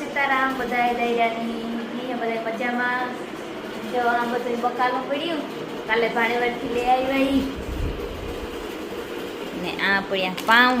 સીતારામ બધાએ દૈરાની બધા મજામાં. જો આ બધું બકાલું પડ્યું, કાલે ભાણેવાડથી લઈ આવી ને આ પડ્યા પાઉં.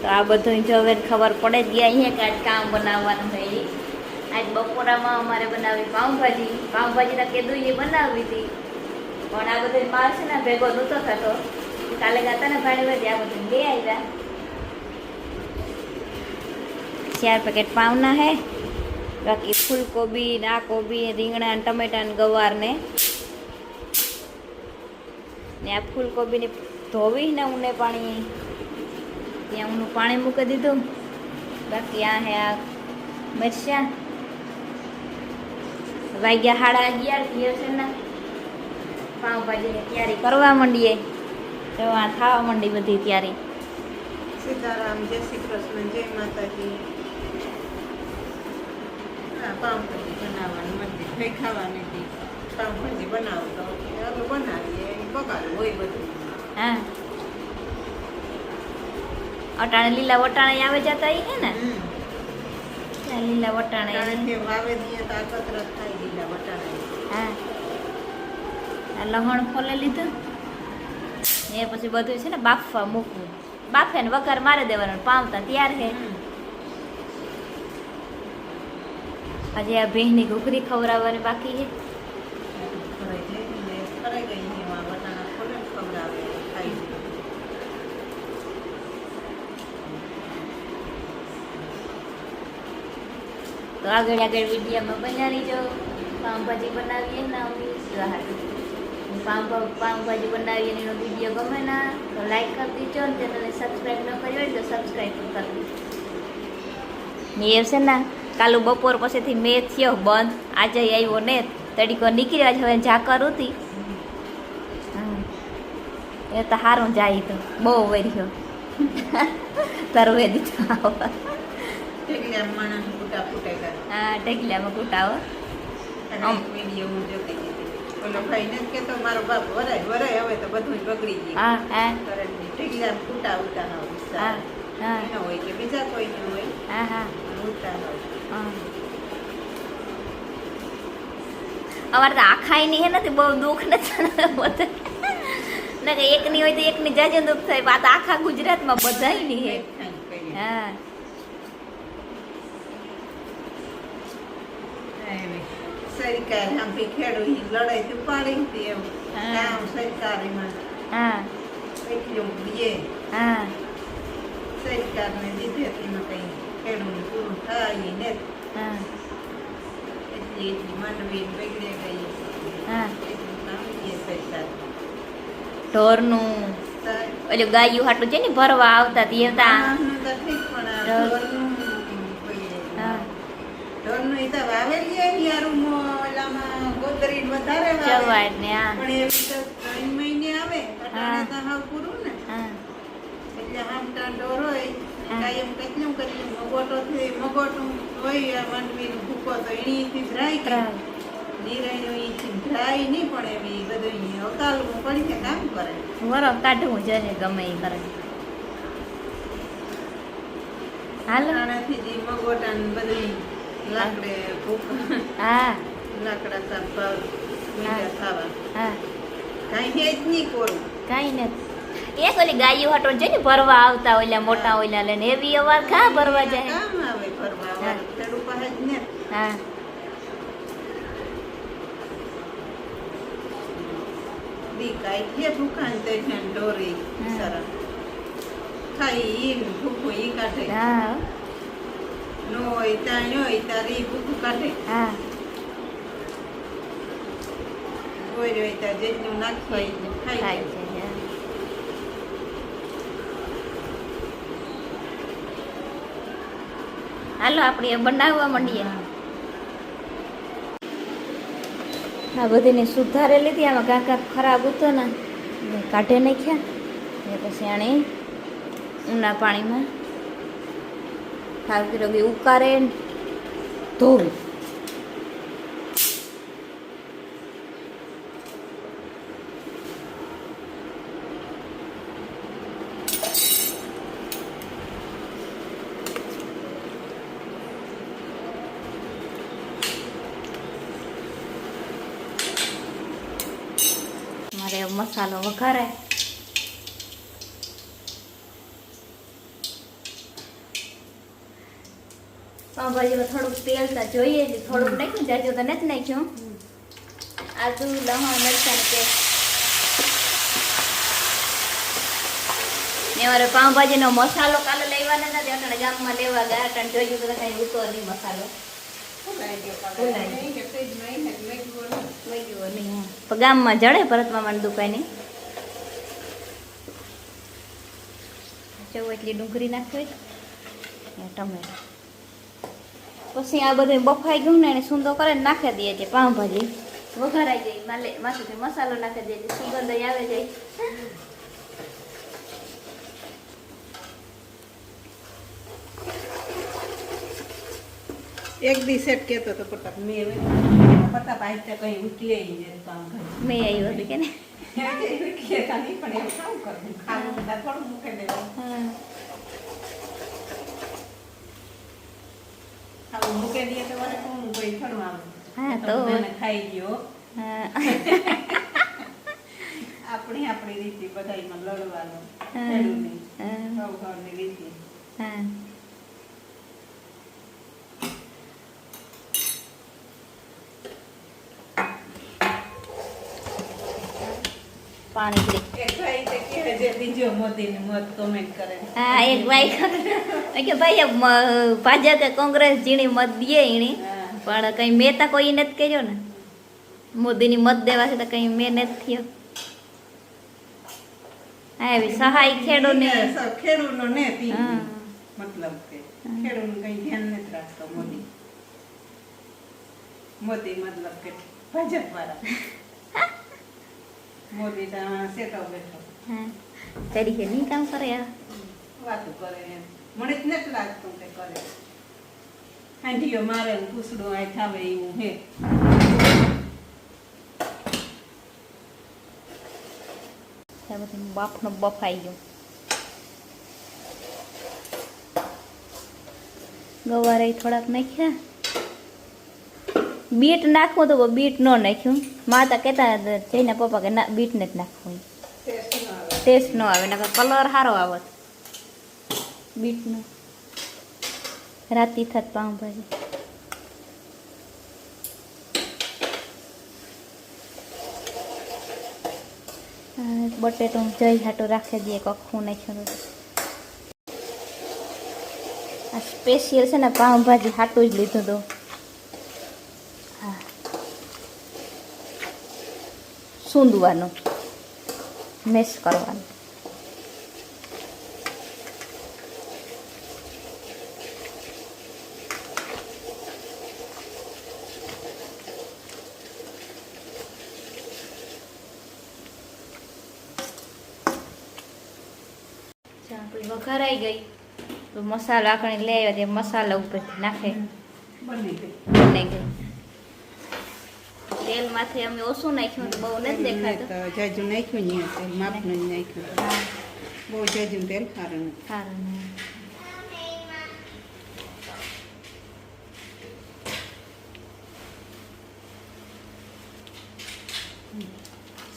તો આ બધું જો હવે ખબર પડે જ ગયા અહીંયા કે આજ કામ બનાવવાનું હોય. આજ બપોરામાં અમારે બનાવી પાઉંભાજી. પાઉંભાજી ના કીધું એ બનાવી હતી. પણ આ બધું માલ છે ને, ભેગો નહોતો થતો. કાલે ગાતા ને ભાણેવાડી આ બધું લઈ આવ્યા. ચાર પેકેટ પાવના હે. બાકી ફૂલકોબી ને આ કોબી રીંગણા ને ટમેટા ને ગવાર ને. ને આ ફૂલકોબીને ધોવી ને ઊને પાણી. ત્યાં ઊનું પાણી મૂકી દીધું. બાકી આ હે આ મરચાં. વાગ્યા સાડા અગિયાર થયો છે ને. પાવભાજીની તૈયારી કરવા માંડીએ. તો આ થવા માંડી બધી ત્યારે. સીતારામ જય શ્રી કૃષ્ણ જય માતાજી. પાવભાજી બનાવવાની મરજી. થઈ ખાવાની હતી પાવભાજી બનાવો તો. આપણે બનાવીએ હોય બધું. હા. અટાણે લીલા વટાણે આવે જતા હે ને. લીલા વટાણે વાવે દઈએ તો આ કતરત થાય લીલા વટાણા. હા. લહણ ફોલે લીધું. એ પછી બધું છે ને બાફવા મૂકવું. બાફે ને વઘાર મારી દેવાનું પાવતા તૈયાર છે. આજે આ ભીંની ઘૂઘરી ખવડાવવાની બાકી છે ને ને. તો આગળ આગળ વિડીયામાં બનાવી જો પાઉંભાજી બનાવીએ ને હાટું પાઉં પાઉંભાજી બનાવીએ એનો વીડિયો ગમે ના તો લાઈક કરી દીજો અને ચેનલને સબસ્ક્રાઈબ ન કરી હોય તો સબસ્ક્રાઈબ પણ કરી દીજો. એ છે ને કાલું બપોર પછીથી મેં થયો બંધ. આજે આવ્યો ને તડીકો નીકળ્યા છે હવે ઝાકર હતી હા. એ તો સારું જાય તો બહુ વર્યો. તરવે દીધો હા ઢગલામાં કૂટાવો વીડિયો હું જોતી હતી ઓલો ભાઈ ને કહેતો મારો બાપ વરાય વરાય હવે તો બધું બગડી ગયું. હા હા. કરંટની ઢીકલા ફૂટા ઉતાના હા હા. એનો હોય કે બીજા કોઈ હોય હા હા. પણ હા. અમારે તો આખાયની હે નથી બહુ દુઃખ નથી ના કે એકની હોય તો એકની જાજુ દુઃખ થાય વાત આખા ગુજરાતમાં બધાય નહીં હે. હા એવી. સરકાર આમથી ખેડૂતની લડાઈ તો પાડી હતી હા. કામ સરકારીમાં. હા. એટલું દે હા. સરકારને દીધી હતી ને કંઈ ખેડૂત પૂરું થાય ને. હા. એટલી એટલી માંડવી બગડે ગઈ હા. એટલું કામ સરકાર. ઢોરનું તાર- ગાયું હાટું છે ને ભરવા આવતા તો ઢોર. ઢોરનું ઈ તો વાવેલી હોય યારું ઓલામાં ગોદરી વધારે જવાય ને પણ એવી તો ત્રણ મહિને આવે અટાણે તો હાવ પૂરું ને. એટલે હામટા ઢોર હોય. કાયમ કેટલું કરી મગોટો થી મગોટું હોય માંડવીનો ભૂકો તો એણીથી ધ્રાય કે. ઈથી ધ્રાય નહીં પણ એવી બધું અકાલવું પડી કે કામ કરે. વરફ કાઢવું જોઈએ ગમે એ કરે. હાલ. આનાથી જે મગોટા ને બધું લાકડે હા લાકડા સાફ ખાવા કાંઈ હે જ નહીં કોરું કાંઈ નથી એક ઓલી ગાયું હાટો છે ને ભરવા આવતા ઓલા મોટા ઓલા લઈને એવી અવાર ઘા ભરવા જાય? કામ આવે ફરવા હા. ખેડૂત પાસે જ ને. હા. દી કાંઈ છે ભૂખાને તે હા. સરસ. ખાઈ ઈ ઈ કાઢે. હા. હોય ત્યાં હોય ત્યારે ઈ ભૂખું કાઢે હા કોઈ હોય ત્યાં જેટલું નાખીએ એટલું ખાઈ જાય. હાલો આપણે બનાવવા માંડીએ. આ બધીને સુધારે લીધી આમાં કાંક કાંક ખરાબ હતો ને કાઢે નાખ્યા. ને પછી આણે ઊના પાણીમાં ઠાકરે બી ઉકારે ધોવી મસાલો વઘારે પાઉંભાજીમાં થોડુંક તેલ તો જોઈએ જ, થોડુંક નાખ્યું, જાજો તો નથી નાખ્યું. આદુ લસણ મરચાંની પેસ્ટ. ને મારે પાઉંભાજીનો મસાલો કાલે લેવાના નથી અટણે ગામમાં લેવા ગયા અટાણે જોયું તો કઈ ઉતો નહીં મસાલો. ગામમાં જડે પરતમાં મામાની દુકાની. જો એટલી ડુંગળી નાખવી ટમેટો. પછી આ બધું બફાઈ ગયું ને એને સુંદર કરે નાખી દઈએ છીએ પાઉંભાજી વઘારાઈ જાય માલે માથેથી મસાલો નાખી દઈએ છીએ સુગંધ આવે જાય. એક દી સેટ કહેતો તો પતા મેં પતા પાસે ત્યાં કઈ મેં આવ્યું હતું કે ને. પણ એવું કામ કરવું ખાવું થોડું મૂકી દેવું. હા મૂકી દઈએ તો મને કોણ કોઈ થોડું આવે હા, તો તો. ખાઈ ગયો. આપણી આપણી રીતિ બધાયમાં લડવાનું. સૌ સૌની રીતિ. હા. પાણી બીજો મોદીને મત કોમેન્ટ કરે. હા એક ભાઈ કે ભાઈ ભાજપ કે કોંગ્રેસ જીણી મત દે એની. પણ કઈ મેં તો કોઈ નથી કર્યો ને. મોદીની મત દેવા છે તો કઈ મેં નથી થયો. હા એવી સહાય ખેડૂતને. સૌ ખેડૂતનો ને મતલબ કે ખેડૂતનું કઈ ધ્યાન નથી રાખતો મોદી. મોદી મતલબ કે ભાજપ વાળા. મોદી સેટો બેઠો. તરીકે નહીં કામ કરે વાતું કરે. મને જ નથી લાગતું કે કરે. હાંડીઓ મારે ને પૂછડું આ એવું હે? બાફનો બફાઈ ગયો. ગવારે થોડાક નાખ્યા. બીટ નાખવું તો બીટ ન નાખ્યું. માતા કહેતા હતા, જઈને પપ્પા કે ના બીટ જ નાખવું. ટેસ્ટ ન આવે. નકર કલર સારો આવત બીટનો રાતી થત પાઉંભાજી બટેટો જઈ હાટું રાખી દઈએ કખું નાખ્યું. આ સ્પેશિયલ છે ને પાઉંભાજી હાટું જ લીધું હતું. સૂંદવાનું મેશ કરવાનો. ચા આપણી વઘારાઈ ગઈ. તો મસાલો આખણે લઈ આવ્યા તે મસાલા ઉપરથી નાખે. બની ગઈ. બની ગઈ. તેલમાંથી અમે ઓછું નાખ્યું તો બહુ નથી દેખાતું. જાજુ નાખ્યું નહીં તેલ માપનું જ નાખ્યું બહુ જાજુ તેલ સારું સારું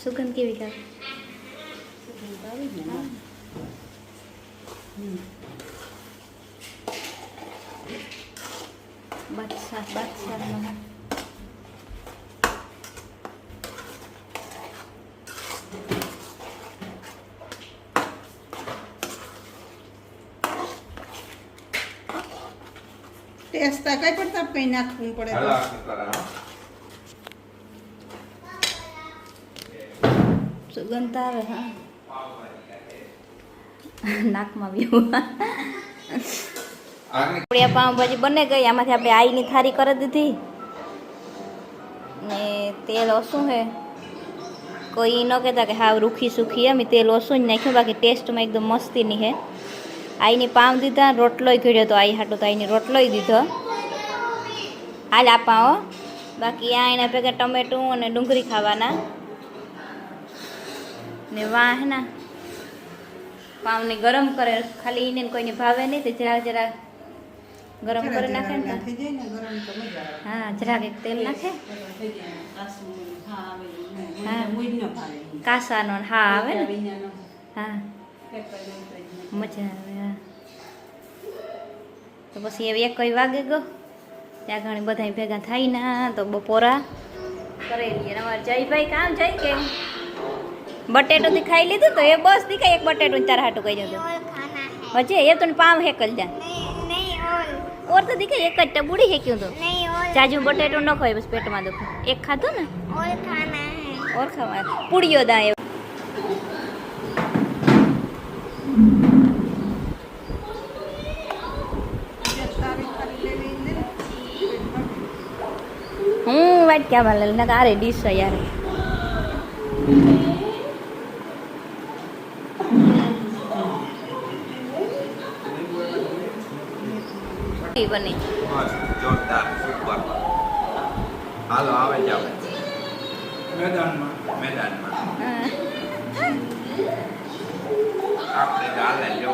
સુગંધ કેવી લાગે? સુગંધ આવી ને? હમ. બાદશાહ ટેસ્ટ તો કઈ કઈ નાખવું પડે સુગંધ આવે હા. નાકમાં વ્યૂ આપણી પાઉંભાજી બને ગઈ આમાંથી આપણે આઈની થારી કરી દીધી. ને તેલ ઓછું હે. કોઈ ન કહેતા કે હા રૂખી સુખી એમ તેલ ઓછું જ નાખ્યું બાકી ટેસ્ટમાં એકદમ મસ્તીની હે. આઈની પાઉં દીધા રોટલોય ઘડ્યો તો આઈ હાટો તો આઈની રોટલોય દીધો. હાલ આ પાઉં બાકી આ એના ભેગા ટમેટું અને ડુંગળી ખાવાના. ને વાહ હે ના પાવને ગરમ કરે. ખાલી એને કોઈને ભાવે નહીં તો જરા જરા ગરમ કરી નાખે ને હા જરાક એક તેલ નાખે. હા. કાસાનો હા આવે ને. હા. મજા આવે હા. તો પછી એ એક કઈ વાગે ગયો ત્યાં ઘણી બધા ભેગા થાય ના તો બપોરા કરી લઈએ અમારે જયભાઈ કામ જાય કે બટેટું ખાઈ લીધું તો એ બસ દીખાય એક બટેટું તારા હાટું કહી દીધું. હજી એ તો પાવ હેકલ જા. ઓર તો દીખાય એક જ ટબુડી હેક્યું તો. જાજુ બટેટું ન ખાય બસ પેટમાં દુખે. એક ખાધું ને? ઓર ખાવા પૂડીઓ દા એવું ભાલે ના અરે ડીશ છે બની. જોરદાર સુપર હાલો આવે જાવ મેદાનમાં. મેદાનમાં. આપણે ગાલે જો.